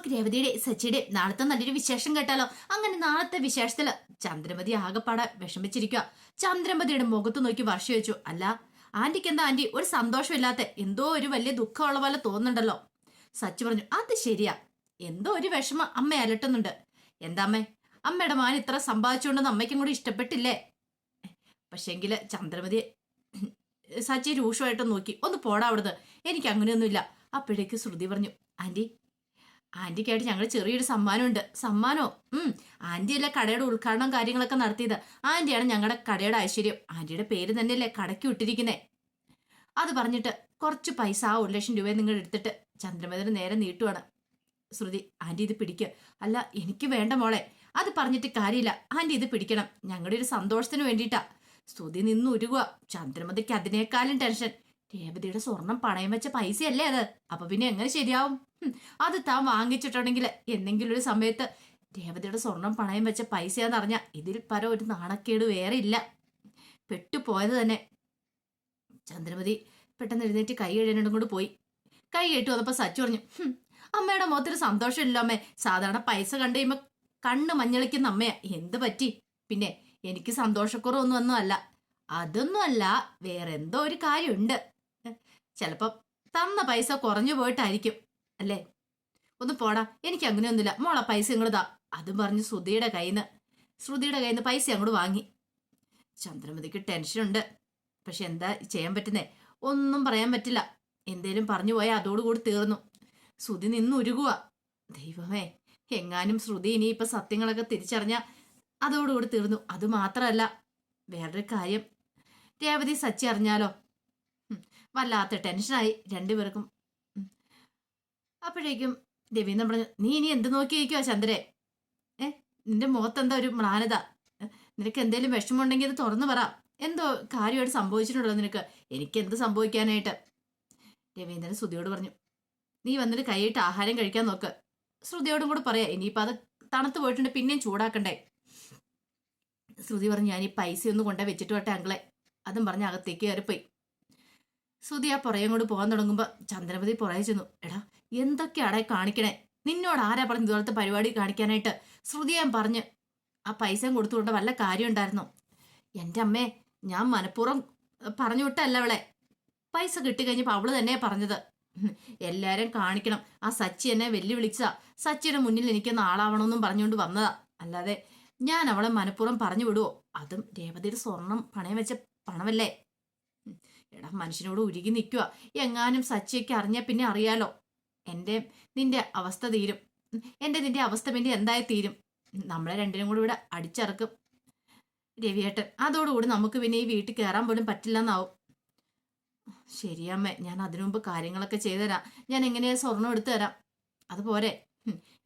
നമുക്ക് രേവതിയുടെ സച്ചിയുടെ നാളത്തെ നല്ലൊരു വിശേഷം കേട്ടാലോ? അങ്ങനെ നാളത്തെ വിശേഷത്തിൽ ചന്ദ്രമതി ആകെപ്പാടെ വിഷമിച്ചിരിക്കുക ചന്ദ്രമതിയുടെ മുഖത്ത് നോക്കി വർഷ വെച്ചു അല്ല ആന്റിക്ക് എന്താ ആന്റി? ഒരു സന്തോഷമില്ലാത്ത എന്തോ ഒരു വലിയ ദുഃഖമുള്ള പോലെ തോന്നുന്നുണ്ടല്ലോ. സച്ചി പറഞ്ഞു അത് ശരിയാ. എന്തോ ഒരു വിഷമം അമ്മ അലട്ടുന്നുണ്ട്. എന്താ അമ്മേ? അമ്മയുടെ മാൻ ഇത്ര സമ്പാദിച്ചുകൊണ്ടെന്ന് അമ്മയ്ക്കും കൂടി ഇഷ്ടപ്പെട്ടില്ലേ? പക്ഷെങ്കിൽ ചന്ദ്രമതി സച്ചി രൂക്ഷമായിട്ട് നോക്കി ഒന്ന് പോടാ അവിടുന്ന്. എനിക്ക് അങ്ങനെയൊന്നുമില്ല. അപ്പോഴേക്ക് ശ്രുതി പറഞ്ഞു ആന്റി ആന്റിക്കായിട്ട് ഞങ്ങൾ ചെറിയൊരു സമ്മാനമുണ്ട്. സമ്മാനോ? ഉം. ആന്റിയല്ലേ കടയുടെ ഉദ്ഘാടനം കാര്യങ്ങളൊക്കെ നടത്തിയത്. ആന്റിയാണ് ഞങ്ങളുടെ കടയുടെ ഐശ്വര്യം. ആന്റിയുടെ പേര് തന്നെയല്ലേ കടയ്ക്ക് വിട്ടിരിക്കുന്നേ. അത് പറഞ്ഞിട്ട് കുറച്ച് പൈസ ആ ഒരു ലക്ഷം രൂപ നിങ്ങൾ എടുത്തിട്ട് ചന്ദ്രമേതന് നേരെ നീട്ടുവാണ്. ശ്രുതി ആന്റി ഇത് പിടിക്കുക അല്ല എനിക്ക് വേണ്ട മോളെ. അത് പറഞ്ഞിട്ട് കാര്യമില്ല. ആന്റി ഇത് പിടിക്കണം. ഞങ്ങളുടെ ഒരു സന്തോഷത്തിന് വേണ്ടിയിട്ടാ. സ്തുതി നിന്ന് ഉരുകുക ചന്ദ്രമതിക്ക് അതിനേക്കാളും ടെൻഷൻ. രേവതിയുടെ സ്വർണം പണയം വെച്ച പൈസയല്ലേ അത്? അപ്പൊ പിന്നെ എങ്ങനെ ശരിയാവും? അത് താൻ വാങ്ങിച്ചിട്ടുണ്ടെങ്കിൽ എന്തെങ്കിലും ഒരു സമയത്ത് രേവതിയുടെ സ്വർണം പണയം വെച്ച പൈസയാന്ന് അറിഞ്ഞ ഇതിൽ പര ഒരു നാണക്കേട് വേറെ ഇല്ല പെട്ടുപോയത് തന്നെ. ചന്ദ്രമതി പെട്ടെന്ന് എഴുന്നേറ്റ് കൈ എഴുന്നേണ്ടും കൊണ്ട് പോയി. കൈ കേട്ടു വന്നപ്പോ സച്ചു പറഞ്ഞു "ഹും, അമ്മയുടെ മുഖത്തൊരു സന്തോഷമില്ല അമ്മേ. സാധാരണ പൈസ കണ്ടു കഴിയുമ്പോ കണ്ണ് മഞ്ഞളിക്കുന്ന അമ്മയാ. എന്ത് പറ്റി? പിന്നെ എനിക്ക് സന്തോഷക്കുറവൊന്നും ഒന്നും അല്ല. അതൊന്നും അല്ല വേറെന്തോ ഒരു കാര്യമുണ്ട്. ചിലപ്പോ തന്ന പൈസ കുറഞ്ഞു പോയിട്ടായിരിക്കും അല്ലേ? ഒന്ന് പോടാ എനിക്ക് അങ്ങനെയൊന്നുമില്ല. മോളെ പൈസ ഇങ്ങോട്ട് അതും പറഞ്ഞ് ശ്രുതിയുടെ കയ്യിൽ നിന്ന് ശ്രുതിയുടെ കയ്യിൽ നിന്ന് പൈസ അങ്ങോട്ട് വാങ്ങി. ചന്ദ്രമതിക്ക് ടെൻഷനുണ്ട് പക്ഷെ എന്താ ചെയ്യാൻ പറ്റുന്നേ? ഒന്നും പറയാൻ പറ്റില്ല. എന്തേലും പറഞ്ഞു പോയാൽ അതോടുകൂടി തീർന്നു. ശ്രുതി നിന്ന് ഉരുകുക ദൈവമേ എങ്ങാനും ശ്രുതി ഇനിയിപ്പൊ സത്യങ്ങളൊക്കെ തിരിച്ചറിഞ്ഞ അതോടുകൂടി തീർന്നു. അതുമാത്രമല്ല വേറൊരു കാര്യം. രേവതി സച്ചി അറിഞ്ഞാലോ? വല്ലാത്ത ടെൻഷനായി രണ്ടുപേർക്കും. അപ്പോഴേക്കും രവീന്ദ്രൻ പറഞ്ഞു നീ ഇനി എന്ത് നോക്കിയിരിക്കുവാ ചന്ദ്രേ? ഏ നിന്റെ മുഖത്തെന്താ ഒരു മ്ലാനത? നിനക്ക് എന്തെങ്കിലും വിഷമമുണ്ടെങ്കിൽ അത് തുറന്നു പറ. എന്തോ കാര്യമായിട്ട് സംഭവിച്ചിട്ടുണ്ടല്ലോ നിനക്ക്. എനിക്ക് എന്ത് സംഭവിക്കാനായിട്ട്? രവീന്ദ്രൻ ശ്രുതിയോട് പറഞ്ഞു നീ വന്നിട്ട് കൈയിട്ട് ആഹാരം കഴിക്കാൻ നോക്ക്. ശ്രുതിയോടും കൂടെ പറയാ ഇനിയിപ്പോൾ അത് തണുത്ത് പോയിട്ടുണ്ട് പിന്നെയും ചൂടാക്കണ്ടേ? ശ്രുതി പറഞ്ഞു ഞാൻ ഈ പൈസ ഒന്ന് കൊണ്ടേ വെച്ചിട്ട് വട്ടെ അങ്കിളെ. അതും പറഞ്ഞ് അകത്തേക്ക് കയറിപ്പോയി. ശ്രുതി ആ പുറകെ കൊണ്ട് പോകാൻ തുടങ്ങുമ്പോൾ ചന്ദ്രപതി പുറകെ ചെന്നു. എടാ എന്തൊക്കെയാടെ കാണിക്കണേ? നിന്നോട് ആരാ പറഞ്ഞു ഇതുപോലത്തെ പരിപാടി കാണിക്കാനായിട്ട്? ശ്രുതി ഞാൻ പറഞ്ഞ് ആ പൈസ കൊടുത്തുകൊണ്ട് വല്ല കാര്യം ഉണ്ടായിരുന്നു? എന്റെ അമ്മേ ഞാൻ മനഃപൂർവം പറഞ്ഞു വിട്ടല്ല അവളെ. പൈസ കിട്ടിക്കഴിഞ്ഞപ്പോൾ അവൾ തന്നെ പറഞ്ഞത്. എല്ലാവരും കാണിക്കണം. ആ സച്ചി എന്നെ വെല്ലുവിളിച്ചതാ. സച്ചിയുടെ മുന്നിൽ എനിക്കൊന്ന് ആളാവണമെന്നും പറഞ്ഞുകൊണ്ട് വന്നതാ. അല്ലാതെ ഞാൻ അവളെ മനഃപൂർവം പറഞ്ഞു വിടുവോ? അതും രേവതിയുടെ സ്വർണം പണയം വെച്ച പണമല്ലേ? എടാ മനുഷ്യനോട് ഉരുകി നിൽക്കുക എങ്ങാനും സച്ചിയൊക്കെ അറിഞ്ഞാൽ പിന്നെ അറിയാലോ. എന്റെ നിന്റെ അവസ്ഥ തീരും. എന്റെ നിന്റെ അവസ്ഥ പിന്നെ എന്തായി തീരും? നമ്മളെ രണ്ടിനും കൂടി ഇവിടെ അടിച്ചിറക്കും. രവിയേട്ടൻ അതോടുകൂടി നമുക്ക് പിന്നെ ഈ വീട്ടിൽ കയറാൻ പോലും പറ്റില്ലെന്നാവും. ശരിയമ്മേ ഞാൻ അതിനു മുമ്പ് കാര്യങ്ങളൊക്കെ ചെയ്തുതരാം. ഞാൻ എങ്ങനെയാ സ്വർണം എടുത്തു തരാം? അതുപോലെ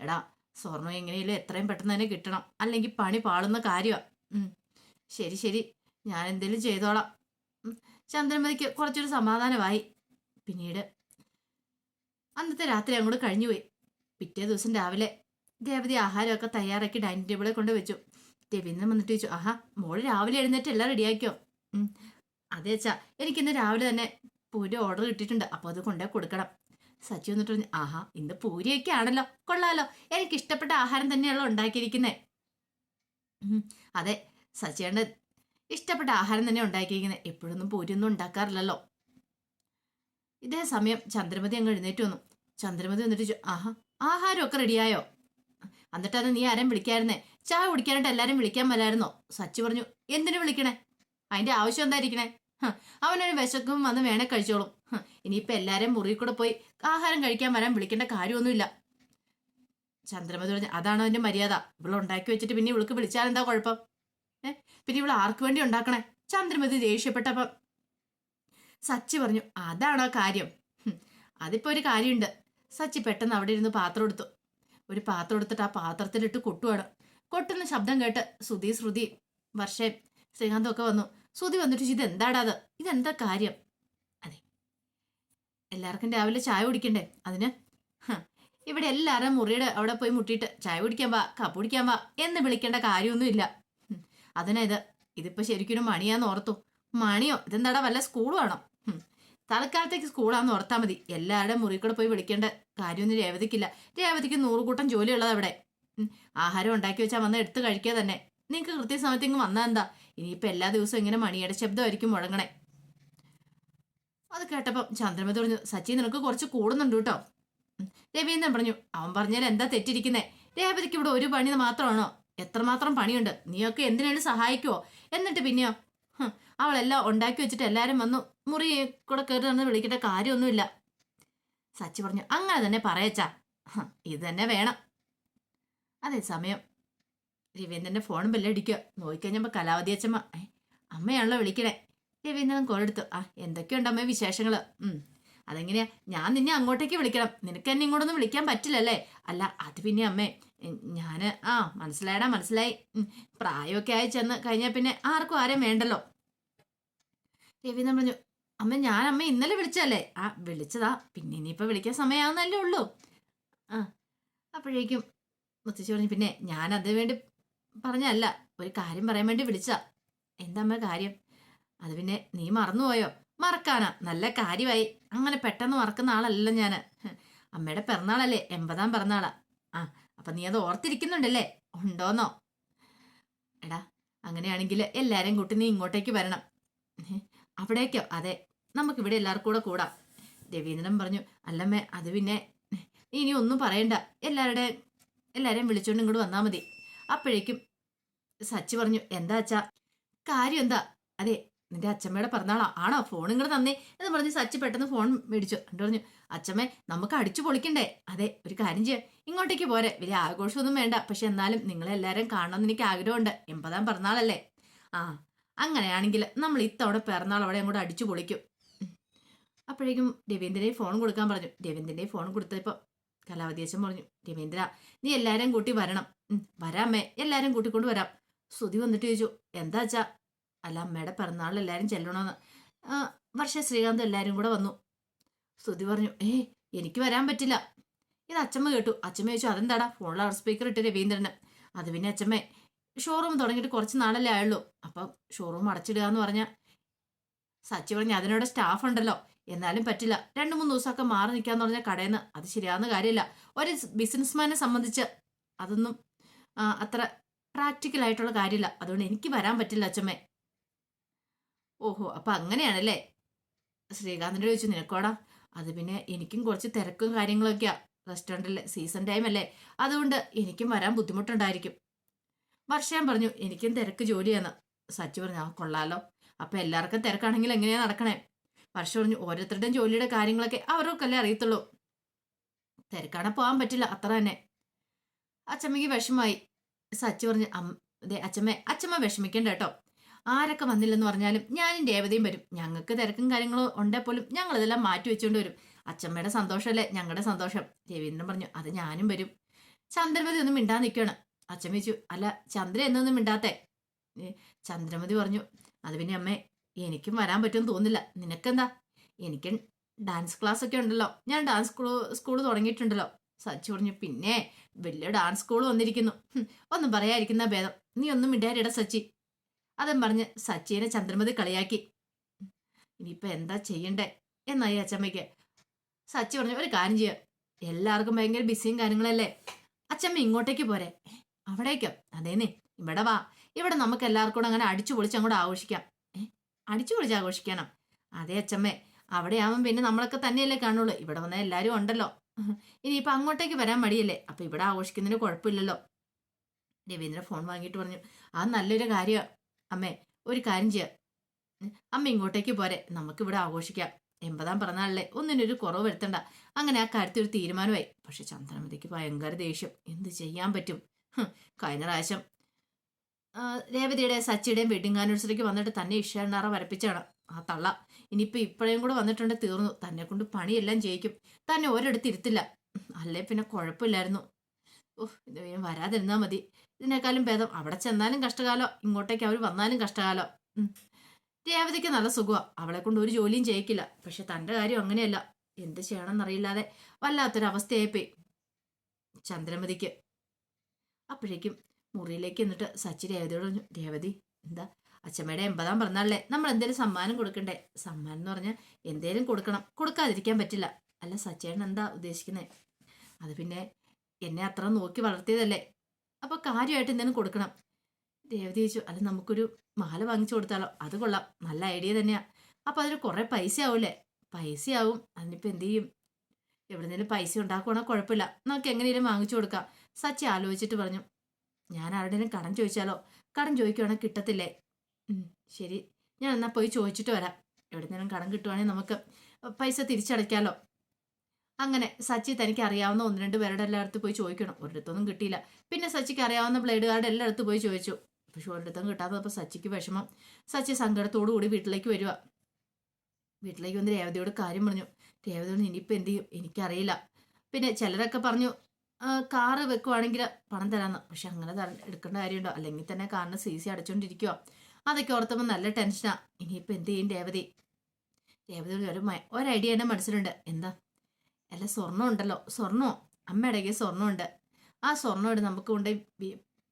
എടാ സ്വർണം എങ്ങനെയാലും എത്രയും പെട്ടെന്ന് തന്നെ കിട്ടണം. അല്ലെങ്കിൽ പണി പാളുന്ന കാര്യമാണ് ശരി ശരി. ഞാൻ എന്തെങ്കിലും ചെയ്തോളാം. ചന്ദ്രമതിക്ക് കുറച്ചൊരു സമാധാനമായി. പിന്നീട് അന്നത്തെ രാത്രി അങ്ങോട്ട് കഴിഞ്ഞുപോയി. പിറ്റേ ദിവസം രാവിലെ ദേവതി ആഹാരമൊക്കെ തയ്യാറാക്കി ഡൈനിങ് ടേബിളിൽ കൊണ്ട് വെച്ചു. രവീന്ദ്രൻ വന്നിട്ട് ചോദിച്ചു ആഹാ മോൾ രാവിലെ എഴുന്നേറ്റ് എല്ലാം റെഡിയാക്കിയോ. അതെ അച്ഛാ എനിക്കിന്ന് രാവിലെ തന്നെ പൂരി ഓർഡർ കിട്ടിയിട്ടുണ്ട്. അപ്പോൾ അത് കൊണ്ടേ കൊടുക്കണം. സച്ചി വന്നിട്ട് പറഞ്ഞു ആഹാ ഇന്ന് പൂരിയൊക്കെ ആണല്ലോ. കൊള്ളാലോ. എനിക്ക് ഇഷ്ടപ്പെട്ട ആഹാരം തന്നെയാണല്ലോ ഉണ്ടാക്കിയിരിക്കുന്നത് അതെ സച്ചിയുടെ ഇഷ്ടപ്പെട്ട ആഹാരം തന്നെ ഉണ്ടാക്കിയിരിക്കുന്നത്. എപ്പോഴൊന്നും പൂരിയൊന്നും ഉണ്ടാക്കാറില്ലല്ലോ. ഇതേ സമയം ചന്ദ്രമതി അങ്ങ് എഴുന്നേറ്റ് വന്നു. ചന്ദ്രമതി വന്നിട്ട് ആഹാ ആഹാരമൊക്കെ റെഡിയായോ? എന്നിട്ട് അത് നീ ആരും വിളിക്കായിരുന്നേ? ചായ കുടിക്കാനായിട്ട് എല്ലാവരും വിളിക്കാൻ വരായിരുന്നോ? സച്ചി പറഞ്ഞു എന്തിനു വിളിക്കണേ? അതിന്റെ ആവശ്യം എന്തായിരിക്കണേ? അവനൊരു വിശക്കും വന്ന് വേണേ കഴിച്ചോളും. ഹ്, ഇനിയിപ്പോ എല്ലാരും മുറിയിൽ കൂടെ പോയി ആഹാരം കഴിക്കാൻ വരാൻ വിളിക്കേണ്ട കാര്യമൊന്നുമില്ല. ചന്ദ്രമതി പറഞ്ഞു അതാണ് അവന്റെ മര്യാദ? ഇവിടെ ഉണ്ടാക്കി വെച്ചിട്ട് പിന്നെ ഇവൾക്ക് വിളിച്ചാൽ എന്താ കുഴപ്പം? ഏ? പിന്നെ ഇവൾ ആർക്ക് വേണ്ടി ഉണ്ടാക്കണേ? ചന്ദ്രമതി ദേഷ്യപ്പെട്ടപ്പം. സച്ചി പറഞ്ഞു അതാണോ കാര്യം? അതിപ്പോ ഒരു കാര്യമുണ്ട്. സച്ചി പെട്ടെന്ന് അവിടെ ഇരുന്ന് പാത്രം എടുത്തു. ഒരു പാത്രം എടുത്തിട്ട് ആ പാത്രത്തിലിട്ട് കൊട്ടുവാണ്. കൊട്ടുന്ന ശബ്ദം കേട്ട് ശ്രുതി ശ്രുതി വർഷേ ശ്രീകാന്തും ഒക്കെ വന്നു. ശ്രുതി വന്നിട്ട് ഇത് എന്താടാ അത്? ഇതെന്താ കാര്യം? അതെ. എല്ലാവർക്കും രാവിലെ ചായ കുടിക്കണ്ടേ? അതിന്? ഇവിടെ എല്ലാവരും മുറിയുടെ അവിടെ പോയി മുട്ടിയിട്ട് ചായ കുടിക്കാൻ വാ കപ്പ് കുടിക്കാൻ വാ എന്ന് വിളിക്കേണ്ട കാര്യമൊന്നുമില്ല. അതിനാ ഇത്. ഇതിപ്പോ ശരിക്കും ഒരു മണിയാന്ന് ഓർത്തു. മണിയോ? ഇതെന്താടാ വല്ല സ്കൂൾ വേണം? തൽക്കാലത്തേക്ക് സ്കൂളാന്ന് ഓർത്താൽ മതി. എല്ലാവരുടെയും മുറി കൂടെ പോയി വിളിക്കേണ്ട കാര്യമൊന്നും രേവതിക്കില്ല. രേവതിക്ക് നൂറുകൂട്ടം ജോലിയുള്ളത് അവിടെ ആഹാരം ഉണ്ടാക്കി വെച്ചാൽ വന്ന് എടുത്ത് കഴിക്കുക തന്നെ. നിങ്ങൾക്ക് കൃത്യസമയത്ത് ഇങ്ങ് വന്നാൽ എന്താ? ഇനിയിപ്പോൾ എല്ലാ ദിവസവും ഇങ്ങനെ മണിയുടെ ശബ്ദമായിരിക്കും മുഴങ്ങണേ. അത് കേട്ടപ്പം ചന്ദ്രമതി പറഞ്ഞു സച്ചി നിനക്ക് കുറച്ച് കൂടുന്നുണ്ട് കേട്ടോ. രവീന്ദ്രൻ പറഞ്ഞു അവൻ പറഞ്ഞാൽ എന്താ തെറ്റിരിക്കുന്നേ? രേവതിക്ക് ഇവിടെ ഒരു പണി മാത്രമാണോ? എത്രമാത്രം പണിയുണ്ട്? നീയൊക്കെ എന്തിനേലും സഹായിക്കുവോ? എന്നിട്ട് പിന്നെയോ അവളെല്ലാം ഉണ്ടാക്കി വെച്ചിട്ട് എല്ലാവരും വന്നു മുറി കൂടെ കയറി നടന്ന് വിളിക്കേണ്ട കാര്യമൊന്നുമില്ല. സച്ചി പറഞ്ഞു അങ്ങനെ തന്നെ പറയച്ചാ. ഇത് തന്നെ വേണം. അതേ സമയം രവീന്ദ്രന്റെ ഫോൺ ബെല്ലടിക്കുക. നോക്കിക്കഴിഞ്ഞപ്പോൾ കലാവതി അച്ഛമ്മ അമ്മയാണല്ലോ വിളിക്കണേ. രവീന്ദ്രൻ കോളെടുത്തു ആ എന്തൊക്കെയുണ്ട് അമ്മ വിശേഷങ്ങൾ അതെങ്ങനെയാ? ഞാൻ നിന്നെ അങ്ങോട്ടേക്ക് വിളിക്കണം. നിനക്ക് എന്നെ ഇങ്ങോട്ടൊന്നും വിളിക്കാൻ പറ്റില്ലല്ലേ? അല്ല അത് പിന്നെ അമ്മേ ഞാൻ ആ മനസ്സിലായടാ മനസ്സിലായി. പ്രായമൊക്കെ ആയി ചെന്ന് കഴിഞ്ഞാൽ പിന്നെ ആർക്കും ആരെയും വേണ്ടല്ലോ. രവീന്ദ്രൻ പറഞ്ഞു അമ്മ ഞാൻ അമ്മ ഇന്നലെ വിളിച്ചല്ലേ ആ വിളിച്ചതാ. പിന്നെ ഇനിയിപ്പോൾ വിളിക്കാൻ സമയമാവുന്നല്ലേ ഉള്ളൂ. ആ അപ്പോഴേക്കും മുത്തശ്ശി പറഞ്ഞു പിന്നെ ഞാൻ അതിനു വേണ്ടി പറഞ്ഞല്ല ഒരു കാര്യം പറയാൻ വേണ്ടി വിളിച്ചാ എന്താ അമ്മ കാര്യം? അത് പിന്നെ നീ മറന്നുപോയോ? മറക്കാനാ. നല്ല കാര്യമായി. അങ്ങനെ പെട്ടെന്ന് മറക്കുന്ന ആളല്ല ഞാൻ അമ്മയുടെ പിറന്നാളല്ലേ? എൺപതാം പിറന്നാളാ. ആ അപ്പൊ നീ അത് ഓർത്തിരിക്കുന്നുണ്ടല്ലേ? ഉണ്ടോന്നോ? എടാ അങ്ങനെയാണെങ്കിൽ എല്ലാരെയും കൂട്ടി നീ ഇങ്ങോട്ടേക്ക് വരണം. അവിടേക്കോ? അതെ നമുക്കിവിടെ എല്ലാവർക്കും കൂടെ കൂടാം. രവീന്ദ്രൻ പറഞ്ഞു അല്ലമ്മേ അത് പിന്നെ ഇനി ഒന്നും പറയണ്ട. എല്ലാവരുടെ എല്ലാവരെയും വിളിച്ചോണ്ട് ഇങ്ങോട്ട് വന്നാൽ മതി. അപ്പോഴേക്കും സച്ചി പറഞ്ഞു എന്താ അച്ഛാ? കാര്യം എന്താ? അതെ നിന്റെ അച്ഛമ്മയുടെ പിറന്നാളാ. ആണോ? ഫോൺ ഇങ്ങോട്ട് തന്നേ. എന്ന് പറഞ്ഞ് സച്ചി പെട്ടെന്ന് ഫോൺ മേടിച്ചു. എന്നിട്ട് പറഞ്ഞു അച്ഛമ്മേ നമുക്ക് അടിച്ചു പൊളിക്കണ്ടേ? അതെ ഒരു കാര്യം ചെയ്യാം. ഇങ്ങോട്ടേക്ക് പോരെ. വലിയ ആഘോഷമൊന്നും വേണ്ട. പക്ഷെ എന്നാലും നിങ്ങളെല്ലാവരും കാണണമെന്ന് എനിക്ക് ആഗ്രഹമുണ്ട്. എൺപതാം പിറന്നാളല്ലേ? ആ അങ്ങനെയാണെങ്കിൽ നമ്മൾ ഇത്തവണ പിറന്നാൾ അവിടെ അങ്ങോട്ട് അടിച്ചു പൊളിക്കും. അപ്പോഴേക്കും രവീന്ദ്രനെ ഫോൺ കൊടുക്കാൻ പറഞ്ഞു. രവീന്ദ്രനെ ഫോൺ കൊടുത്തപ്പോൾ അച്ഛൻ പറഞ്ഞു രവീന്ദ്ര നീ എല്ലാവരും കൂട്ടി വരണം. വരാമേ എല്ലാവരും കൂട്ടിക്കൊണ്ട് വരാം. ശ്രുതി വന്നിട്ട് ചോദിച്ചു എന്താ അച്ഛാ? അല്ല അമ്മയുടെ പിറന്നാളിൽ എല്ലാവരും ചെല്ലണമെന്ന് വർഷ ശ്രീകാന്ത് എല്ലാവരും കൂടെ വന്നു. സ്തുതി പറഞ്ഞു ഏ എനിക്ക് വരാൻ പറ്റില്ല. ഇത് അച്ഛമ്മ കേട്ടു. അച്ഛമ്മ ചോദിച്ചു അതെന്താടാ? ഫോണിൽ ലൗഡ് സ്പീക്കർ ഇട്ട് രവീന്ദ്രന്. അത് പിന്നെ അച്ഛമ്മേ ഷോറൂം തുടങ്ങിയിട്ട് കുറച്ച് നാളല്ലേ ആയുള്ളൂ. അപ്പം ഷോറൂം അടച്ചിടുക എന്ന് പറഞ്ഞ സച്ചി പറഞ്ഞു അതിനോട് സ്റ്റാഫ് ഉണ്ടല്ലോ. എന്നാലും പറ്റില്ല. രണ്ട് മൂന്ന് ദിവസമൊക്കെ മാറി നിൽക്കാന്ന് പറഞ്ഞ കടയിൽ അത് ശരിയാവുന്ന കാര്യമില്ല ഒരു ബിസിനസ്മാനെ സംബന്ധിച്ച് അതൊന്നും അത്ര പ്രാക്ടിക്കൽ ആയിട്ടുള്ള കാര്യമില്ല അതുകൊണ്ട് എനിക്ക് വരാൻ പറ്റില്ല അച്ഛമ്മേ ഓഹോ അപ്പൊ അങ്ങനെയാണല്ലേ? ശ്രീകാന്തിന്റെ ചോദിച്ചു നിനക്കോടാ അത് പിന്നെ എനിക്കും കുറച്ച് തിരക്കും കാര്യങ്ങളൊക്കെയാ. റെസ്റ്റോറന്റിലെ സീസൺ ടൈം അല്ലേ? അതുകൊണ്ട് എനിക്കും വരാൻ ബുദ്ധിമുട്ടുണ്ടായിരിക്കും. വർഷയാൻ പറഞ്ഞു എനിക്കും തിരക്ക് ജോലിയാണ്. സച്ചി പറഞ്ഞു ആ കൊള്ളാലോ. അപ്പൊ എല്ലാവർക്കും തിരക്കാണെങ്കിൽ എങ്ങനെയാ നടക്കണേ? വർഷ പറഞ്ഞു ഓരോരുത്തരുടെയും ജോലിയുടെ കാര്യങ്ങളൊക്കെ അവർക്കല്ലേ അറിയത്തുള്ളൂ. തിരക്കാണെ പോകാൻ പറ്റില്ല അത്ര തന്നെ. അച്ചമ്മയ്ക്ക് വിഷമായി സച്ചി പറഞ്ഞു അതെ അച്ചമ്മ അച്ചമ്മ വിഷമിക്കണ്ട കേട്ടോ. ആരൊക്കെ വന്നില്ലെന്ന് പറഞ്ഞാലും ഞാനും ദേവതയും വരും. ഞങ്ങൾക്ക് തിരക്കും കാര്യങ്ങളും ഉണ്ടേ പോലും ഞങ്ങളിതെല്ലാം മാറ്റി വെച്ചുകൊണ്ട് വരും. അച്ഛമ്മയുടെ സന്തോഷമല്ലേ ഞങ്ങളുടെ സന്തോഷം. രവീന്ദ്രൻ പറഞ്ഞു അത് ഞാനും വരും. ചന്ദ്രമതി ഒന്നും മിണ്ടാൻ നിൽക്കുകയാണ് അച്ഛൻ വെച്ചു അല്ല ചന്ദ്ര എന്നൊന്നും മിണ്ടാത്തെ? ചന്ദ്രമതി പറഞ്ഞു അത് പിന്നെ അമ്മേ എനിക്കും വരാൻ പറ്റുമെന്ന് തോന്നില്ല നിനക്കെന്താ? എനിക്ക് ഡാൻസ് ക്ലാസ് ഒക്കെ ഉണ്ടല്ലോ. ഞാൻ ഡാൻസ് സ്കൂൾ സ്കൂൾ തുടങ്ങിയിട്ടുണ്ടല്ലോ. സച്ചു പറഞ്ഞു പിന്നെ വലിയ ഡാൻസ് സ്കൂൾ വന്നിരിക്കുന്നു. ഒന്നും പറയാതിരിക്കുന്ന ഭേദം. നീ ഒന്നും മിണ്ടാരിട സച്ചി. അതും പറഞ്ഞ് സച്ചിനെ ചന്ദ്രമതി കളിയാക്കി. ഇനിയിപ്പോൾ എന്താ ചെയ്യണ്ടേ? എന്നായി അച്ചമ്മയ്ക്ക്. സച്ചി പറഞ്ഞു ഒരു കാര്യം ചെയ്യാം. എല്ലാവർക്കും ഭയങ്കര ബിസിയും കാര്യങ്ങളല്ലേ? അച്ചമ്മ ഇങ്ങോട്ടേക്ക് പോരെ. "ഏ, അവിടേക്കോ. അതേനെ ഇവിടെ വാ. ഇവിടെ നമുക്ക് എല്ലാവർക്കും കൂടെ അങ്ങനെ അടിച്ചു പൊളിച്ച് അങ്ങോട്ട് ആഘോഷിക്കാം. അടിച്ചു പൊളിച്ച് ആഘോഷിക്കണം അതെ അച്ചമ്മേ അവിടെ ആവുമ്പോൾ പിന്നെ നമ്മളൊക്കെ തന്നെയല്ലേ കാണുള്ളൂ. ഇവിടെ വന്നാൽ എല്ലാവരും ഉണ്ടല്ലോ. ഇനിയിപ്പം അങ്ങോട്ടേക്ക് വരാൻ മടിയല്ലേ? അപ്പോൾ ഇവിടെ ആഘോഷിക്കുന്നതിന് കുഴപ്പമില്ലല്ലോ. രവീന്ദ്ര ഫോൺ വാങ്ങിയിട്ട് പറഞ്ഞു അത് നല്ലൊരു കാര്യം അമ്മേ ഒരു കാര്യം ചെയ്യാം. അമ്മ ഇങ്ങോട്ടേക്ക് പോരെ. നമുക്കിവിടെ ആഘോഷിക്കാം. എൺപതാം പറഞ്ഞാളല്ലേ ഒന്നിനൊരു കുറവ് വരുത്തണ്ട. അങ്ങനെ ആ കാര്യത്തിൽ ഒരു തീരുമാനമായി. പക്ഷെ ചന്ദ്രമതിക്ക് ഭയങ്കര ദേഷ്യം. എന്ത് ചെയ്യാൻ പറ്റും? കഴിഞ്ഞ പ്രാവശ്യം രേവതിയുടെ സച്ചിയുടെയും വെഡിങ് ആനിവേഴ്സറിക്ക് വന്നിട്ട് തന്നെ ഇഷ്ടാറ വരപ്പിച്ചാണ്. ആ തള്ള ഇനിയിപ്പോ ഇപ്പോഴേയും കൂടെ വന്നിട്ടുണ്ട് തീർന്നു. തന്നെ കൊണ്ട് പണിയെല്ലാം ചെയ്യിക്കും തന്നെ ഒരിടത്ത് ഇരുത്തില്ല. അല്ലേ? പിന്നെ കുഴപ്പമില്ലായിരുന്നു. ഓഹ് ഇത് വേഗം വരാതിരുന്നാ മതി. ഇതിനേക്കാളും ഭേദം അവിടെ ചെന്നാലും കഷ്ടകാലം ഇങ്ങോട്ടേക്ക് അവർ വന്നാലും കഷ്ടകാലം. രേവതിക്ക് നല്ല സുഖമാണ് അവളെ കൊണ്ട് ഒരു ജോലിയും ചെയ്യിക്കില്ല. പക്ഷെ തന്റെ കാര്യം അങ്ങനെയല്ല. എന്ത് ചെയ്യണമെന്നറിയില്ലാതെ വല്ലാത്തൊരവസ്ഥയായിപ്പോയി ചന്ദ്രമതിക്ക്. അപ്പോഴേക്കും മുറിയിലേക്ക് എന്നിട്ട് സച്ചി രേവതിയോട് പറഞ്ഞു രേവതി എന്താ? അച്ഛമ്മയുടെ എൺപതാം പിറന്നാളല്ലേ നമ്മൾ എന്തേലും സമ്മാനം കൊടുക്കണ്ടേ? സമ്മാനം എന്ന് പറഞ്ഞാൽ എന്തേലും കൊടുക്കണം. കൊടുക്കാതിരിക്കാൻ പറ്റില്ല. അല്ല സച്ചേട്ടൻ എന്താ ഉദ്ദേശിക്കുന്നത് അത് പിന്നെ എന്നെ അത്ര നോക്കി വളർത്തിയതല്ലേ? അപ്പോൾ കാര്യമായിട്ട് എന്തെങ്കിലും കൊടുക്കണം. രേവതി ചോദിച്ചു അല്ല നമുക്കൊരു മാല വാങ്ങിച്ചു കൊടുത്താലോ? അത് കൊള്ളാം. നല്ല ഐഡിയ തന്നെയാ. അപ്പോൾ അതിന് കുറേ പൈസ ആവില്ലേ പൈസ ആവും അതിനിപ്പോൾ എന്ത് ചെയ്യും? എവിടെന്നേലും പൈസ ഉണ്ടാക്കുവാണെങ്കിൽ കുഴപ്പമില്ല നമുക്ക് എങ്ങനെയും വാങ്ങിച്ചു കൊടുക്കാം. സച്ചി ആലോചിച്ചിട്ട് പറഞ്ഞു ഞാൻ ആരുടെയും കടം ചോദിച്ചാലോ? കടം ചോദിക്കുവാണെങ്കിൽ കിട്ടത്തില്ലേ? ശരി. ഞാൻ എന്നാൽ പോയി ചോദിച്ചിട്ട് വരാം. എവിടെന്നേലും കടം കിട്ടുവാണെങ്കിൽ നമുക്ക് പൈസ തിരിച്ചടയ്ക്കാലോ. അങ്ങനെ സച്ചി തനിക്ക് അറിയാവുന്ന ഒന്ന് രണ്ട് പേരുടെ എല്ലായിടത്ത് പോയി ചോദിക്കണം. ഒരിടത്തൊന്നും കിട്ടിയില്ല. പിന്നെ സച്ചിക്ക് അറിയാവുന്ന ബ്ലേഡുകാരുടെ എല്ലായിടത്ത് പോയി ചോദിച്ചു. പക്ഷെ ഒരിടത്തും കിട്ടാത്തപ്പോൾ സച്ചിക്ക് വിഷമം. സച്ചി സങ്കടത്തോടു കൂടി വീട്ടിലേക്ക് വരിക വീട്ടിലേക്ക് വന്ന് രേവതിയോട് കാര്യം പറഞ്ഞു. രേവതിയോട് ഇനിയിപ്പോൾ എന്ത് ചെയ്യും? എനിക്കറിയില്ല. പിന്നെ ചിലരൊക്കെ പറഞ്ഞു "ആ, കാറ് വെക്കുവാണെങ്കിൽ പണം തരാമെന്ന് പക്ഷെ അങ്ങനെ എടുക്കേണ്ട കാര്യമുണ്ടോ? അല്ലെങ്കിൽ തന്നെ കാറിന് സി സി അടച്ചുകൊണ്ടിരിക്കുക അതൊക്കെ ഓർത്തപ്പോൾ നല്ല ടെൻഷനാണ് ഇനിയിപ്പോൾ എന്ത് ചെയ്യും രേവതി? രേവതിയോട് ഒരു ഒരു ഐഡിയ എന്റെ മനസ്സിലുണ്ട്. എന്താ? അല്ല സ്വർണം ഉണ്ടല്ലോ. സ്വർണോ? അമ്മയുടെ കയ്യിൽ സ്വർണമുണ്ട്. ആ സ്വർണം എടുത്ത് നമുക്ക് കൊണ്ട്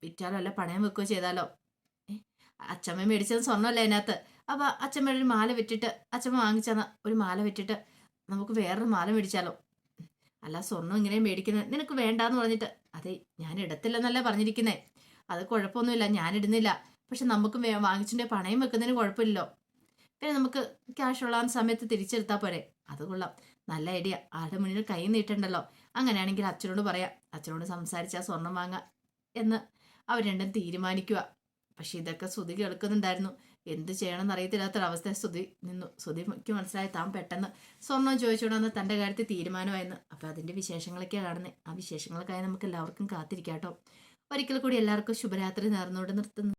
വിറ്റാലോ? അല്ല പണയം വെക്കുകയോ ചെയ്താലോ? അച്ഛമ്മ മേടിച്ചത് സ്വർണമല്ല അതിനകത്ത്? അപ്പോൾ അച്ഛമ്മയുടെ ഒരു മാല വിറ്റിട്ട് അച്ഛമ്മ വാങ്ങിച്ചെന്ന ഒരു മാല വിറ്റിട്ട് നമുക്ക് വേറൊരു മാല മേടിച്ചാലോ? അല്ല സ്വർണം ഇങ്ങനെ മേടിക്കുന്നത് നിനക്ക് വേണ്ടാന്ന് പറഞ്ഞിട്ട്. അതെ ഞാൻ ഇടത്തില്ലെന്നല്ല പറഞ്ഞിരിക്കുന്നേ. അത് കുഴപ്പമൊന്നുമില്ല ഞാൻ ഇടുന്നില്ല. പക്ഷെ നമുക്ക് വാങ്ങിച്ചിട്ട് പണയം വെക്കുന്നതിന് കുഴപ്പമില്ലല്ലോ. പിന്നെ നമുക്ക് ക്യാഷ് ഉള്ള സമയത്ത് തിരിച്ചെടുത്താൽ പോരെ. അത് കൊള്ളാം. നല്ല ഐഡിയ. ആരുടെ മുന്നിൽ കൈ നീട്ടണ്ടല്ലോ. അങ്ങനെയാണെങ്കിൽ അച്ഛനോട് പറയാം. അച്ഛനോട് സംസാരിച്ച് ആ സ്വർണം വാങ്ങാം എന്ന് അവർ രണ്ടും തീരുമാനിക്കുക പക്ഷെ ഇതൊക്കെ ശ്രുതി കേൾക്കുന്നുണ്ടായിരുന്നു. എന്ത് ചെയ്യണമെന്ന് അറിയത്തില്ലാത്തൊരവസ്ഥ ശ്രുതി നിന്നു. ശ്രുതിക്ക് മനസ്സിലായി താൻ പെട്ടെന്ന് സ്വർണം ചോദിച്ചുകൊണ്ടെന്ന് തന്റെ കാര്യത്തിൽ തീരുമാനമായിരുന്നു അപ്പോൾ അതിന്റെ വിശേഷങ്ങളൊക്കെയാണ് കാണുന്നത്. ആ വിശേഷങ്ങൾക്കായി നമുക്ക് എല്ലാവർക്കും കാത്തിരിക്കാം കേട്ടോ ഒരിക്കൽ കൂടി എല്ലാവർക്കും ശുഭരാത്രി നേർന്നുകൊണ്ട് നിർത്തുന്നു.